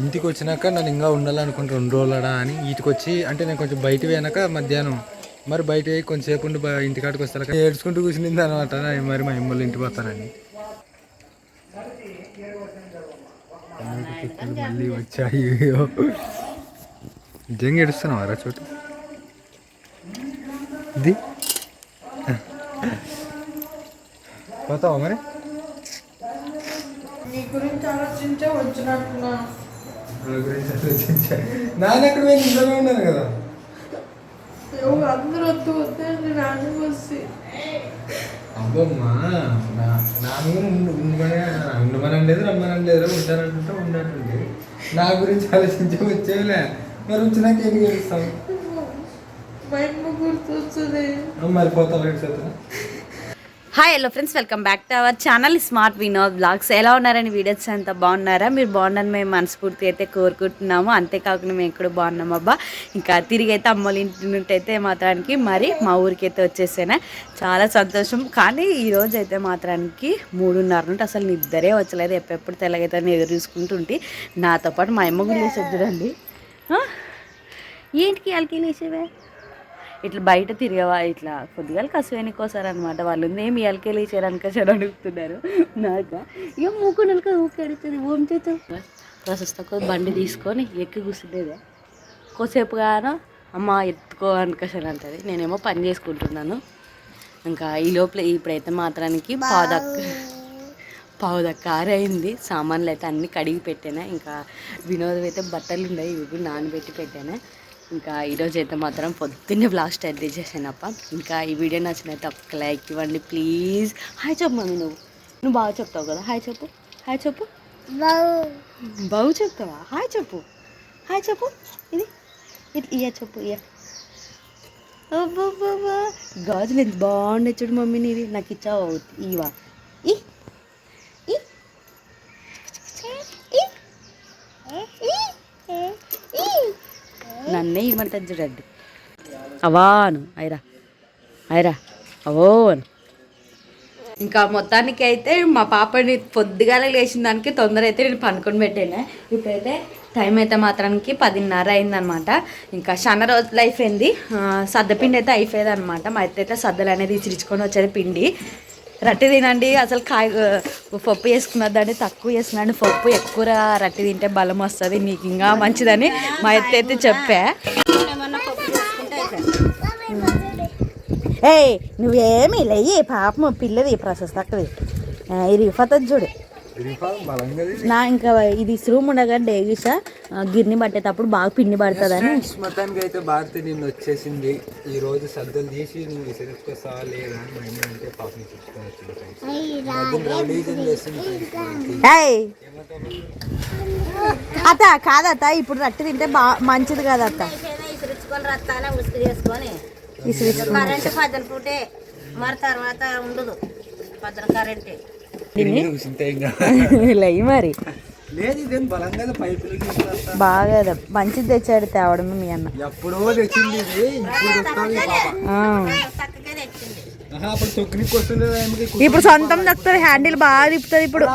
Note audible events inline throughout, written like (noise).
ఇంటికి వచ్చినాక నన్ను ఇంకా ఉండాలనుకుంటే రెండు రోజులడా అని ఇంటికి వచ్చి అంటే నేను కొంచెం బయట పోయినాక మధ్యాహ్నం మరి బయట పోయి కొంచెంసేపు ఉండి ఇంటికాడికి వస్తాను ఏడ్చుకుంటూ కూర్చునింది అనమాట మరి మా అమ్మలు ఇంటికి పోతానని మళ్ళీ వచ్చాయి. నిజంగా ఏడుస్తున్నావారా చోటు? ఇది? పోతావా మరి? నీ గురించి ఆలోచించే వచ్చినట్టున్నాను. నాన్న ఎక్కడ పోయి ఇంట్లోనే ఉన్నాను కదా. అందరూ వద్దు వద్దే నేను ఆడి వస్తే. అబ్బమ్మా నా నా మీద ఉండమని ఉంటానంటుంటే నా గురించి ఆలోచించి వచ్చేవిలే. మరి వచ్చినాక ఏం చేస్తాం మా చేతున్నా hi hello friends welcome back to our channel smart Vinod blogs ఎలా ఉన్నారని వీడియోస్ అంత? బాగున్నారా? మీరు బాగున్నారని మేము మనస్ఫూర్తి అయితే కోరుకుంటున్నాము. అంతేకాకుండా మేము ఇక్కడ బాగున్నాం అబ్బా. ఇంకా తిరిగి అయితే అమ్మోళ్ళ ఇంటి నుండి అయితే మాత్రానికి మరి మా ఊరికి అయితే వచ్చేసాను. చాలా సంతోషం. కానీ ఈరోజు అయితే మాత్రానికి మూడున్నర నుండి అసలు నిద్రే వచ్చలేదు. ఎప్పుడెప్పుడు తెల్లగైతే అని ఎదురు చూసుకుంటుంటే నాతో పాటు మా అమ్మ కూడా లేసేది చూడండి. ఏంటికి వాళ్ళకి లేచేవే? ఇట్లా బయట తిరిగేవా? ఇట్లా కొద్దిగా కసువేనికి అనమాట వాళ్ళు ఏమి ఎలకేలు చేయడానికి చెడు అడుగుతున్నారు? నాక ఇక మూకు నలక ఊకి అడుగుతుంది ఓం చేత. ప్రశస్త బండి తీసుకొని ఎక్కి కూర్చుండేదే. కొద్దిసేపు గాను అమ్మ ఎత్తుకో అనుకోసారి అంటది. నేనేమో పని చేసుకుంటున్నాను. ఇంకా ఈ లోపల ఇప్పుడైతే మాత్రానికి పాదక్క పావుద కారైంది సామాన్లు అయితే అన్ని కడిగి పెట్టాను. ఇంకా వినోదం అయితే బట్టలు ఉన్నాయి ఇవి నానబెట్టి పెట్టాను. ఇంకా ఈరోజు అయితే మాత్రం పొద్దున్నే బ్లాగ్ స్టార్ట్ చేసేసానప్ప ఇంకా ఈ వీడియో నచ్చినైతే ఒక్క లైక్ ఇవ్వండి ప్లీజ్ హాయ్ చెప్పు మమ్మీ నువ్వు. నువ్వు బాగా చెప్తావు కదా. హాయ్ చెప్పు. హాయ్ చెప్పు. బాగు చెప్తావా? హాయ్ చెప్పు. హాయ్ చెప్పు. ఇది. ఇది ఇయ్య చెప్పు అబ్బబ్బబ్బా. గాజులు ఎంత బాగున్నాయి చూడు మమ్మీ నీవి. నాకు ఇచ్చావు ఇవా ఈ నన్నే చూడండి. అవాను ఐరా ఐరా అవోను. ఇంకా మొత్తానికి అయితే మా పాపని పొద్దుగాల లేచిన దానికి తొందర అయితే నేను పనుకొని పెట్టాను. ఇప్పుడైతే టైం అయితే మాత్రానికి పదిన్నర అయిందనమాట ఇంకా చాలా రోజులు అయిపోయింది. ఆ, సద్దపిండి అయితే అయిపోయేది అనమాట మా అత్త అయితే సద్దలు అనేది ఇచ్చిరించుకొని వచ్చేది పిండి. రట్టి తినండి. అసలు కాయ పప్పు వేసుకున్నదండి తక్కువ వేసుకున్నాను పప్పు ఎక్కువ రట్టి తింటే బలం వస్తుంది. నీకు ఇంకా మంచిదని మా అత్త అయితే చెప్పా. ఏయ్ నువ్వేమి లే పాపం పిల్లది ప్రాసెస్ తక్కువది ఇది ఫతది చూడు. నా ఇంకా ఇది రూమ్ ఉండగా డేగిస గిర్ని పట్టేటప్పుడు బాగా పిండి పడుతుందని. మొత్తానికి అయితే భారతి నిన్ను వచ్చేసింది. ఈ రోజు సర్దలు తీసి నువ్వు లేదా అని అంటే చూసుకొని వచ్చింది అత్త కాదత్త ఇప్పుడు రట్టి తింటే బా మంచిది కదా అత్త ఇసురుచుకొని రత్తానే ఉసుకు చేసుకొని? ఇసురు కరెంట్ పద్దెన పూటే మరి తర్వాత ఉండదు. పద్దెన కరెంటే. లెయ్యి (laughs) మరి. బాగా మంచిది తెచ్చాడు తేవడం మీ అన్న. ఎప్పుడో తెచ్చింది ఇది ఇప్పుడు సొంతం దక్కుతుంది హ్యాండిల్ బాగా తిప్పుతుంది ఇప్పుడు.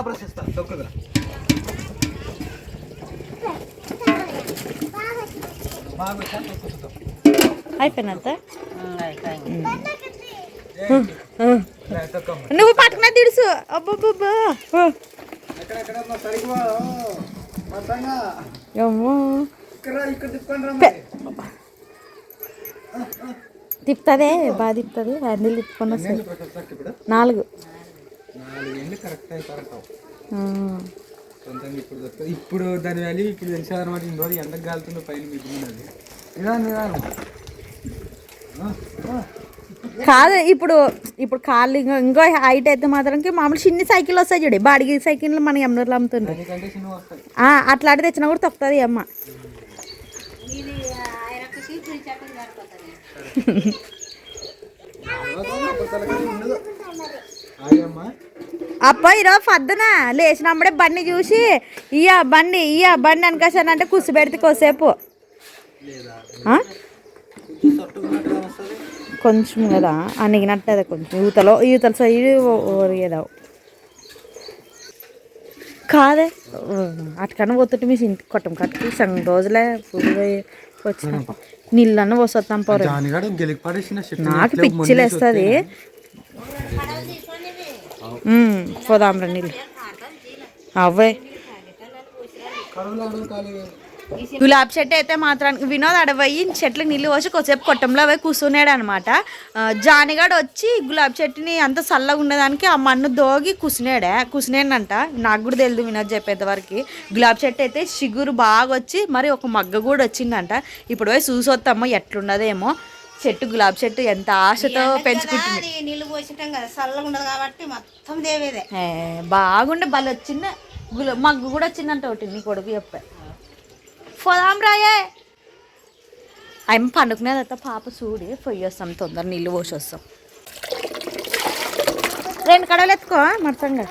అయిపోయినంత. నువ్వు పట్టుకున్న తిడుసు అబ్బబ్బబ్బా. తిప్పుతుంది బాగా తిప్పుతుంది. హ్యాండిల్ తిప్పుకొని వస్తుంది ఇప్పుడు? నాలుగు. ఇప్పుడు దాని వాల్యూ ఇప్పుడు తెలిసారు అనమాట ఇన్ని రోజులు ఎండకు కాలుతుందో పైన మిగిలినది నిదానం నిదానం. కాదు ఇప్పుడు ఇప్పుడు కాళ్ళు ఇంకో ఇంకో హైట్ అయితే మాత్రంకి మామూలు చిన్ని సైకిల్ వస్తాయి చూడు. బాడిగి సైకిల్ మన ఎమ్మూరులో అమ్ముతుండ్రు. అట్లాంటి తెచ్చినా కూడా తొక్కుతుంది అమ్మ. అప్ప ఈరోజు పొద్దున లేచినప్పుడే బండి చూసి ఇయ్య బండి ఇయ్య బండి అనుకోసానంటే కుసి పెడితే కోసేపు కొంచెం కదా అనిగినట్టు కొంచెం. యూతలో యూతల సైడ్ ఓరిగేదావు కాదే అటుకన్నా పోతుంటే మీ ఇంటికి కొట్టం కట్టుకు సగం రోజులే పోయి వచ్చిన నీళ్ళన్న పోసొస్తాం పోరు. నాకు పిచ్చిలు వేస్తుంది పోదాం రా నీళ్ళు. అవే గులాబ్ చెట్టు అయితే మాత్రం వినోద్ అడవయ్యి చెట్లు నీళ్ళు పోసి కొద్దిసేపు కొట్టంలో పోయి కూర్చున్నాడు అనమాట జానిగాడు వచ్చి గులాబ్ చెట్టుని అంత చల్లగా ఉండేదానికి ఆ మన్ను దోగి కూర్చున్నాడే కూర్చునేనంట నాకు కూడా తెలియదు వినోద్ చెప్పేంత వరకు. గులాబ్ చెట్టు అయితే చిగురు బాగా వచ్చి మరి ఒక మగ్గ కూడా వచ్చిందంట. ఇప్పుడు పోయి చూసొస్తామో ఎట్లున్నదేమో. చెట్టు గులాబ్ చెట్టు ఎంత ఆశతో పెంచుకుంటుంది. నీళ్ళు పోసిటాం కదా చల్లగా ఉండదు కాబట్టి మొత్తం దేవేదే బాగుండే బలి వచ్చింది గుల మగ్గు కూడా వచ్చిందంట ఒకటి నీ కొడుకు చెప్పా. పోదాం రాయే ఆయన పండుకునే తర్వాత పాప చూడి పొయ్యి వస్తాం తొందర నీళ్ళు పోసి వస్తాం. రెండు కడవలు ఎత్తుకో మడతంగా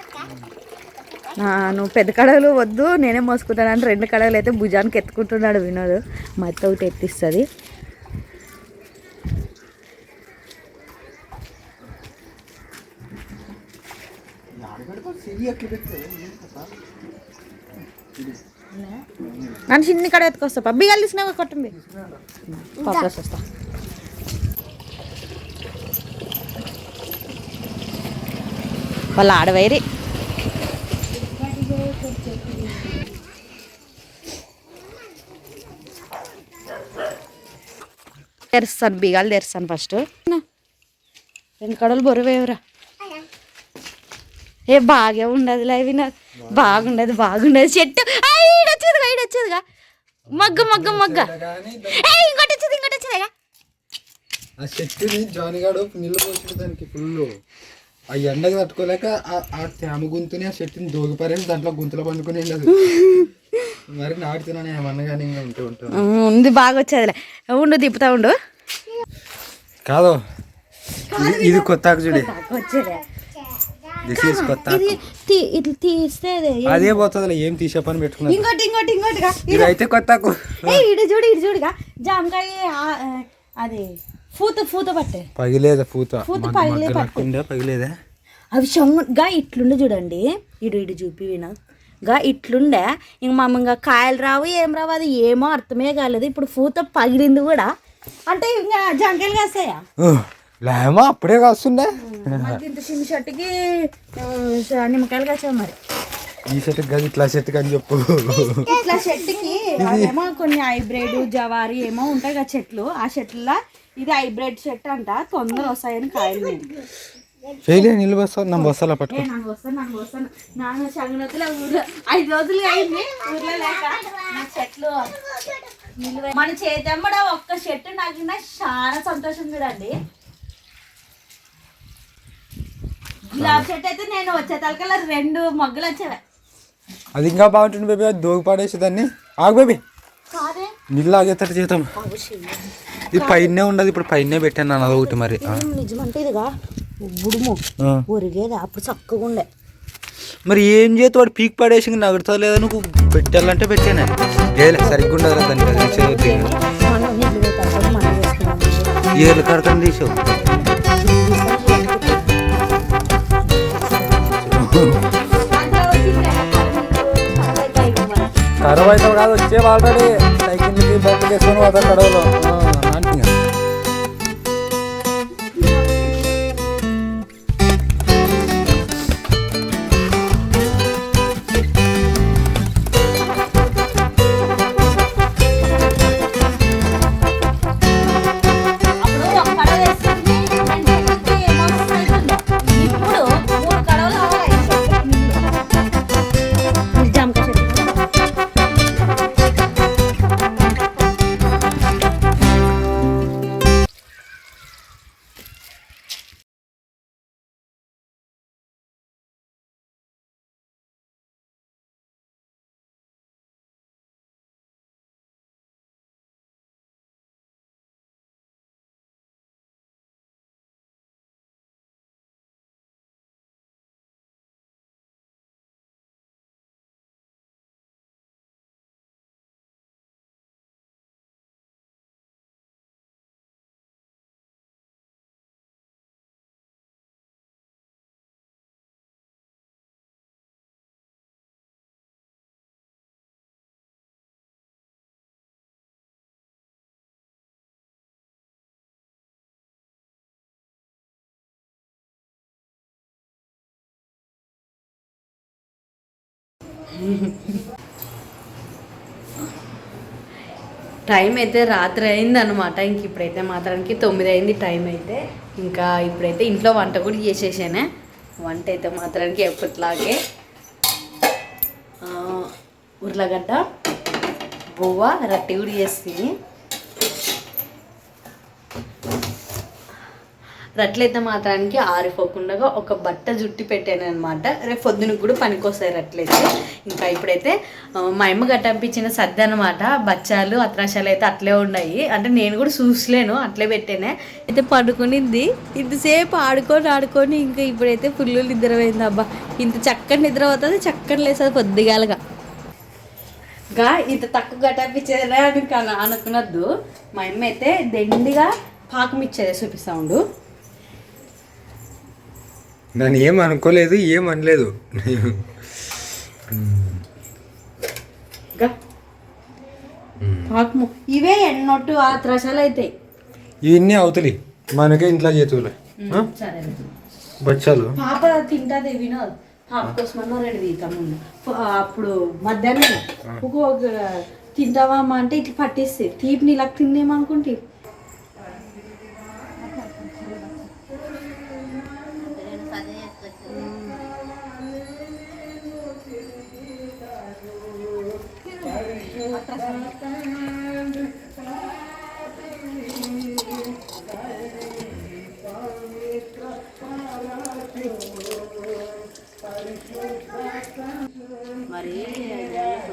నువ్వు పెద్ద కడవలు వద్దు నేనే మోసుకుంటానని రెండు కడవలు అయితే భుజానికి ఎత్తుకుంటున్నాడు వినోద్. మత్త ఒకటి ఎత్తిస్తుంది. నన్ను చిన్ని కడ ఎత్తుకొస్తా. పబ్బి కలిసినావా కొట్టండి. పాపస్ వస్తా వాళ్ళ ఆడవైరి. తెరుస్తాను బిగాలు తెరుస్తాను ఫస్ట్. రెండు కడలు బొరువేవరా ఏ బాగా ఉండదు లైవ్ బాగుండదు బాగుండదు. చెట్టు మగ్గ మగ్గ మగ్గ. ఏ ఇంకోటి వచ్చింది ఇంకోటి వచ్చిందిగా ఆ చెట్టుని జానిగాడు నీళ్ళు పోసిన దానికి ఫుల్ ఆ ఎండకి తట్టుకోలేక ఆ- తేమ గుంతుని ఆ చెట్టుని దోగిపారేసి దాంట్లో గుంతలో పండుకుని వెళ్ళదు మరి నాటుతున్నాను ఏమన్నా కానీ ఇంకా ఉంటూ ఉంటాను ఉంది బాగా వచ్చేదిలే. ఉండు తిప్పుతా ఉండు. కాదు. ఇది- కొత్త చూడు. వచ్చేదే దిస్ ఈస్ కొత్త. ఇది తీస్తే అదే. పోతుంది ఏం తీసే పని పెట్టుకున్నా ఇంకోటి ఇంకోటి ఇంకోటిగా ఇది అయితే కొత్త ఇటు చూడు ఇటు చూడుగా జామకాయ అది పూత పూత పట్టే పగిలేదా పూత? పూత పగిలే మగ్గ పట్టు. నట్టుండే పగిలేదా? అవి షంగుగా ఇట్లుండే చూడండి. ఇడు ఇడు చూపి వినా. గా ఇట్లుండే. ఇంక మా ఇంకా కాయలు రావు ఏం రావు అది ఏమో అర్థమే కాలేదు. ఇప్పుడు పూత పగిలింది కూడా. అంటే ఇంకా జంకాయలు కాస్తాయా? లేమో అప్పుడే కాస్తుండే. మరి ఇంత చిన్న షర్ట్కి ఆ, నిమ్మకాయలు కాసావు మరి. ఈ చెట్టు కాదు ఇట్లా చెట్టు అని చెప్పు. ఇట్లా చెట్టుకి ఏమో కొన్ని హైబ్రిడ్ జవారి ఏమో ఉంటాయి కదా చెట్లు. ఆ చెట్ల ఇది హైబ్రిడ్ చెట్టు అంట తొందర వస్తాయని కాయలు ఫెయిల్ నీళ్ళు బస్తా నా బస్సాల పట్టుకో. నాకు వస్తాను నాకు వస్తాను నాన్న సంగతుల ఊర్లో ఐదు రోజులు అయింది ఊర్లో లేక నా చెట్లు మన చేతమ్మడ ఒక్క చెట్టు నాకిన చాలా సంతోషం చూడండి. గులాబీ చెట్టు అయితే నేను వచ్చే తలకల్లా రెండు మొగ్గలు వచ్చేవే. అది ఇంకా బాగుంటుంది బేబీ అది దోగి పాడేసి దాన్ని. ఆగు బేబీ. కాదే? నీళ్ళు ఆగేటట్టు చేద్దాం ఇది పైనే ఉండదు ఇప్పుడు పైనే పెట్టాను అన్నది ఒకటి మరి. నిజమంటే ఇదిగా. ఒరిగేది అప్పుడు చక్కగా ఉండే. మరి ఏం చేతి వాడు పీక్ పడేసి నగుడుతా లేదా నువ్వు పెట్టాలంటే పెట్టాను. సరిగ్గా ఉండదు చేసుకున్నాం ఏర్లు కడకని తీసావు. అరవై అయితే కాదు వచ్చే ఆల్రెడీ సైకిల్కి బట్టలు వేసుకొని పోతారు కడవలో. అంటే టైం అయితే రాత్రి అయింది అనమాట ఇంక ఇప్పుడైతే మాత్రానికి తొమ్మిది అయింది టైం అయితే. ఇంకా ఇప్పుడైతే ఇంట్లో వంట కూడా చేసేసానే. వంట అయితే మాత్రానికి ఎప్పటిలాగే ఉర్లగడ్డ బువ్వ రట్టి కూడా చేస్తుంది రట్లయితే మాత్రానికి ఆరిపోకుండా ఒక బట్ట జుట్టి పెట్టాను అనమాట రేపు పొద్దున కూడా పనికొస్తాయి రట్లయితే ఇంకా ఇప్పుడైతే మా అమ్మ గట్టంపించిన సర్ది అనమాట బచ్చాలు అత్రాశాలు అయితే అట్లే ఉన్నాయి. అంటే నేను కూడా చూసలేను అట్లే పెట్టానే. అయితే పడుకునింది ఇంతసేపు ఆడుకొని ఆడుకొని ఇంకా ఇప్పుడైతే పుల్లు నిద్ర పోయింది అబ్బా ఇంత చక్కని నిద్ర అవుతుంది చక్కని లేస్తుంది పొద్దుగాలుగా. గా ఇంత తక్కువ గట్టపించేదే అని కన- అనుకున్నద్దు మా అమ్మ అయితే దండిగా పాకం ఇచ్చేదే చూపిస్తా ఉండు. నన్ను ఏం అనుకోలేదు ఏం అనలేదు. ఇవే ఎన్నొట్టు ఆ త్రశాలు అవుతాయి ఇవన్నీ అవుతలి మనకే ఇంట్లో చేతులు బచ్చాలు. పాప తింటాది వినోద్. పాప కోసమన్నా రెండు అప్పుడు మధ్యాహ్నం. ఒక తింటావా అంటే ఇట్లా పట్టేస్తే తీపి నీళ్ళకి తిందేమనుకుంటే మరి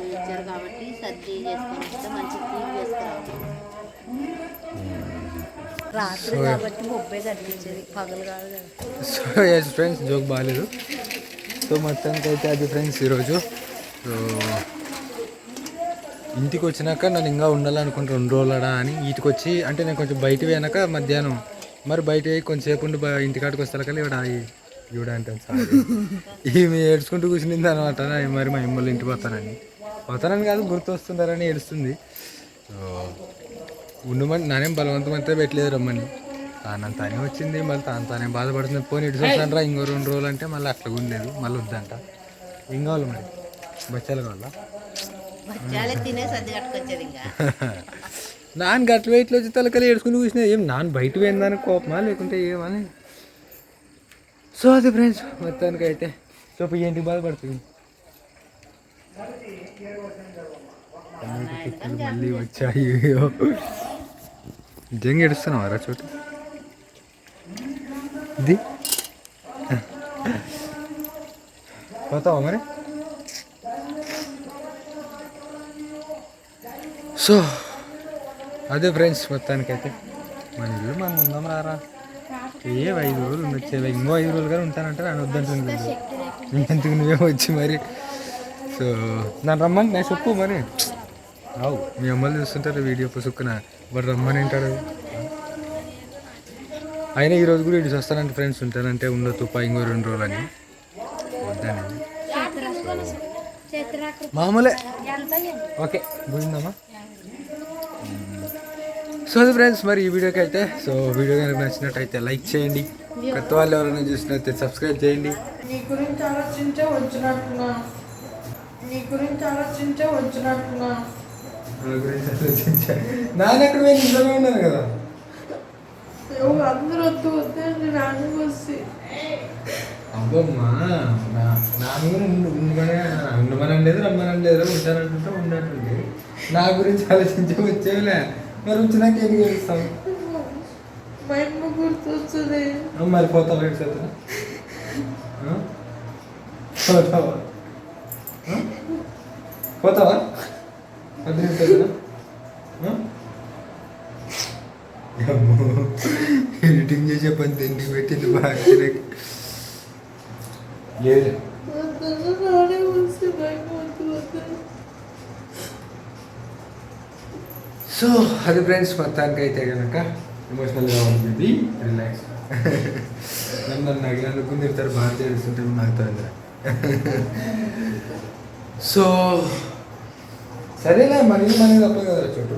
ఇచ్చారు కాబట్టి సర్ది చేసుకొని వస్తే మంచి క్లీన్ చేసుకురావాలి రాత్రి కాబట్టి ముప్పై కనిపించేది పగలు కాదు కదా. సో ఎస్ ఫ్రెండ్స్ జోక్ బాగాలేదు సో మొత్తానికి అయితే అది ఫ్రెండ్స్ ఈరోజు. సో ఇంటికి వచ్చినాక నన్ను ఇంకా ఉండాలనుకుంటే రెండు రోజులడా అని ఇంటికి వచ్చి అంటే నేను కొంచెం బయట పోయాక మధ్యాహ్నం మరి బయట పోయి కొంచెంసేపు ఉండి ఇంటికాడికి వస్తారు కదా ఇవిడ ఇవిడ అంటాను సార్. ఈమె ఏడ్చుకుంటూ కూర్చునింది అనమాట మరి మా ఎమ్మలు ఇంటికి పోతానని. పోతానని కాదు గుర్తు వస్తున్నారని ఏడుస్తుంది. సో ఉండమని నానేం బలవంతం అంతా పెట్టలేదు రమ్మని. తాను తానే వచ్చింది మళ్ళీ తాను తానే బాధపడుతుంది. పోనీ ఇటు చూస్తానరా ఇంకో రెండు రోజులు అంటే మళ్ళీ అట్లా ఉండలేదు మళ్ళీ వద్దంట. ఏం కావాలి మరి? బచ్చాలు కావాలా? (laughs) నాన్న గట్ల వెయిట్లో వచ్చి తలకలు ఏడుచుకుని కూర్చున్నా. ఏం నాన్న బయట పోయిందని కోపమా లేకుంటే ఏమని? సో అది ఫ్రెండ్స్ మొత్తానికి అయితే సో ఏంటి బాధపడుతుంది? మళ్ళీ వచ్చాయి. నిజంగా ఏడుస్తున్నావా? రా చోటు. ఇది పోతావా మరి? సో అదే ఫ్రెండ్స్ మొత్తానికైతే. మన ఇల్లు మనం ఉందాం రారా. ఏ ఐదు రోజులు ఉండొచ్చేవా ఇంకో ఐదు రోజులు కానీ ఉంటానంటే నన్ను వద్దంటుంది ఎందుకు నువ్వే వచ్చి మరి? సో నన్ను రమ్మని నేను చెప్పు మరి. రావు మీ అమ్మలు చూస్తుంటారు వీడియో పుసుక్కున. వాడు రమ్మని అంటాడు. అయినా ఈ రోజు కూడా ఇటు వస్తానంటే ఫ్రెండ్స్ ఉంటానంటే ఉండొద్దు పై ఇంకో రెండు రోజులు అని వద్దని మామూలే. ఓకే పోయిందమ్మా. సో అది ఫ్రెండ్స్ మరి ఈ వీడియోకి అయితే సో వీడియో కనుక నచ్చినట్టయితే లైక్ చేయండి. కొత్త వాళ్ళు ఎవరైనా చూసినట్లయితే సబ్స్క్రైబ్ చేయండి. నీ గురించి ఆలోచించే వచ్చినట్టున్నా నీ గురించి ఆలోచించే వచ్చినట్టున్నా నాన్న ఎక్కడ పోయి నిజమే ఉన్నాను కదా. ఎవరు అందరూ వద్దు వద్దండి నాన్న వస్తే. అబ్బమ్మా నా- నా మీద ఉండు- ఉండమనే ఉండమని లేదు రమ్మని లేదు ఉంటానంటుంటే ఉన్నట్టుంది నా గురించి ఆలోచించి వచ్చేవిలే. మరి వచ్చినాక ఏం చేస్తాం. మా అమ్మ గుర్తొస్తుంది మరి పోతావా ఎటు చేతున్నా పోతావా? పోతావా? వద్దు చేతున్నా ఎడిటింగ్ చేసే పని తిండి పెట్టింది? బాగా లేదు వద్దన్న నానే వస్తే భయం వద్దు వద్దు సో అది ఫ్రెండ్స్ మొత్తానికి అయితే కనుక ఎమోషనల్గా ఉంటుంది. రిలాక్స్ (laughs) నన్ను నగినందుకు తిడతారు బాగా చేస్తుంటే నాకు సో సరేలే మనీ మనీ తప్పదు కదా చోటు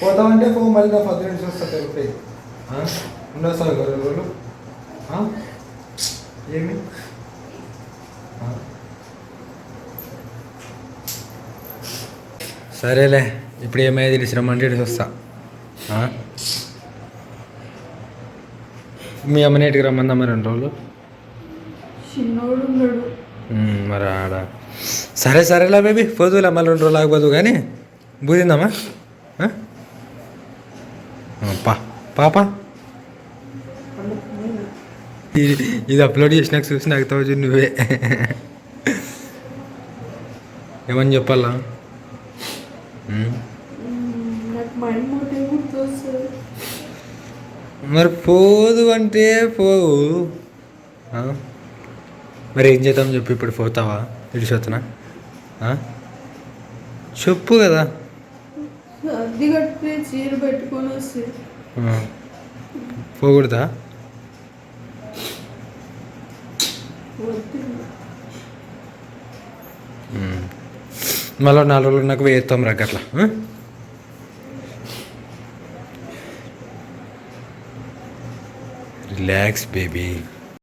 పోతామంటే పో మళ్ళీ నా పది నిమిషం వస్తా దొరుకుతాయి ఉండవు సార్ గొర్రె రోజులు? ఏమి? సరేలే. ఇప్పుడు ఏమైంది తెలిసిన మండి వస్తా? మీ అమ్మని ఇంటికి రమ్మందమ్మా రెండు రోజులు? మరి ఆడ. సరే సరేలే బేబీ పోదులే మళ్ళీ రెండు రోజులు ఆగబోదు కానీ బూదిందమ్మా? పా పాప. ఇది ఇది అప్లోడ్ చేసినాక చూసి నాకు తోచు నువ్వే. ఏమని చెప్పాలా ఉమ్. నాకు మైండ్ మోటే గుర్తొస్తుంది మరి పోదు అంటే పోవు? మరి ఏం చేద్దాం చెప్పు ఇప్పుడు పోతావా? ఇడిచొత్తునా చెప్పు కదా. అద్దె చీర పెట్టుకొని వస్తే. పోకూడదా. మళ్ళీ నాలుగు రోజులు నాకు వేస్తాం రా అట్లా రిలాక్స్ బేబీ